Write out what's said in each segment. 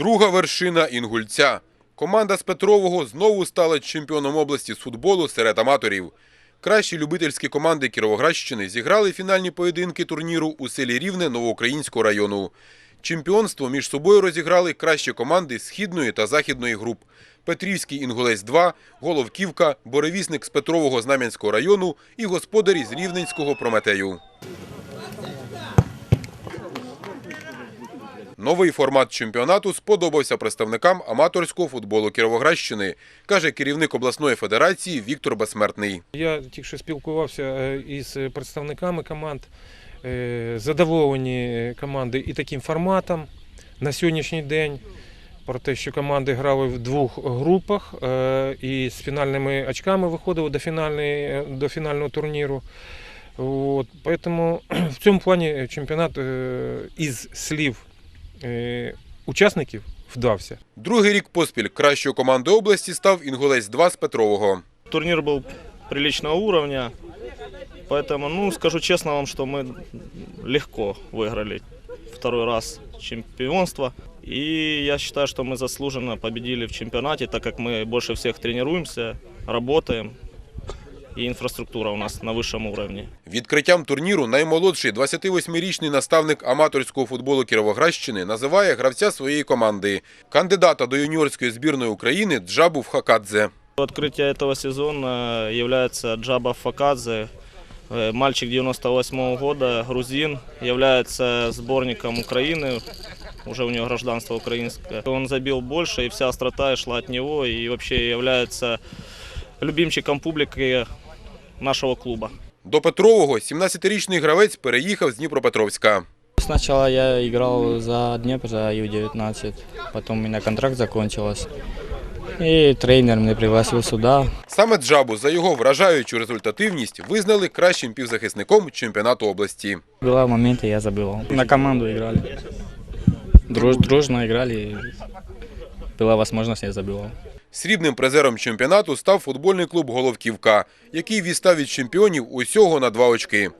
Друга вершина Інгульця. Команда з Петрового знову стала чемпіоном області з футболу серед аматорів. Кращі любительські команди Кіровоградщини зіграли фінальні поєдинки турніру у селі Рівне Новоукраїнського району. Чемпіонство між собою розіграли кращі команди східної та західної груп. Петрівський Інгулець 2, Головківка, Боревісник з Петрового Знам'янського району і господарі з Рівненського Прометею. Новий формат чемпіонату сподобався представникам аматорського футболу Кіровоградщини, каже керівник обласної федерації Віктор Безсмертний. Я тільки спілкувався е, із представниками команд. Е, Задоволені команди і таким форматом на сьогоднішній день. Про те, що команди грали в двох групах е, і з фінальними очками виходили до, до фінального турніру. От, поэтому в цьому плані чемпіонат із слів учасників вдався. Другий рік поспіль кращою командою області став Інгулець 2 з Петрового. Турнир был приличного уровня, поэтому, ну, скажу честно вам, что мы легко выиграли второй раз чемпионство. И я считаю, что мы заслуженно победили в чемпионате, так как мы больше всех тренируемся, работаем, и инфраструктура у нас на высшем уровне. Відкриттям турніру наймолодший 28-річний наставник аматорського футболу Кіровоградщини називає гравця своєї команди – кандидата до юніорської збірної України Джабу Хакадзе. Открытие этого сезона является Джаба Факадзе, э, мальчик 98 года, грузин, является сборником Украины, уже у него гражданство украинское. Он забил больше, и вся острота шла от него, и вообще является любимчиком публики нашего клуба. До Петрового 17-річний гравець переїхав з Дніпропетровська. Сначала я играл за Днепр, за Ю-19, потом у меня контракт закончился. И тренер меня пригласил сюда. Саме Джабу за його вражаючу результативність визнали кращим півзахисником чемпіонату області. Была моменты, я забивал. На команду играли. Друж, дружно играли. и Была возможность, я забивал. Срібним призером чемпіонату став футбольний клуб «Головківка», який відстав від чемпіонів усього на два очки.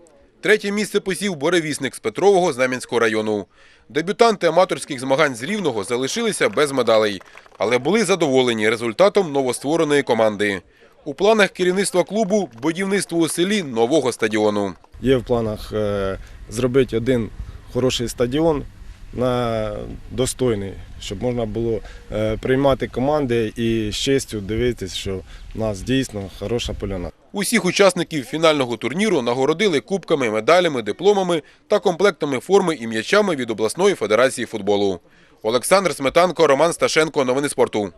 Третє місце посів Боревісник з Петрового Знам'янського району. Дебютанти аматорських змагань з Рівного залишилися без медалей, але були задоволені результатом новоствореної команди. У планах керівництва клубу будівництво у селі нового стадіону. Є в планах е, зробити один хороший стадіон на достойний, щоб можна було е, приймати команди і з честю дивитися, що в нас дійсно хороша поляна. Усіх учасників фінального турніру нагородили кубками, медалями, дипломами та комплектами форми і м'ячами від обласної федерації футболу. Олександр Сметанко, Роман Сташенко. Новини спорту.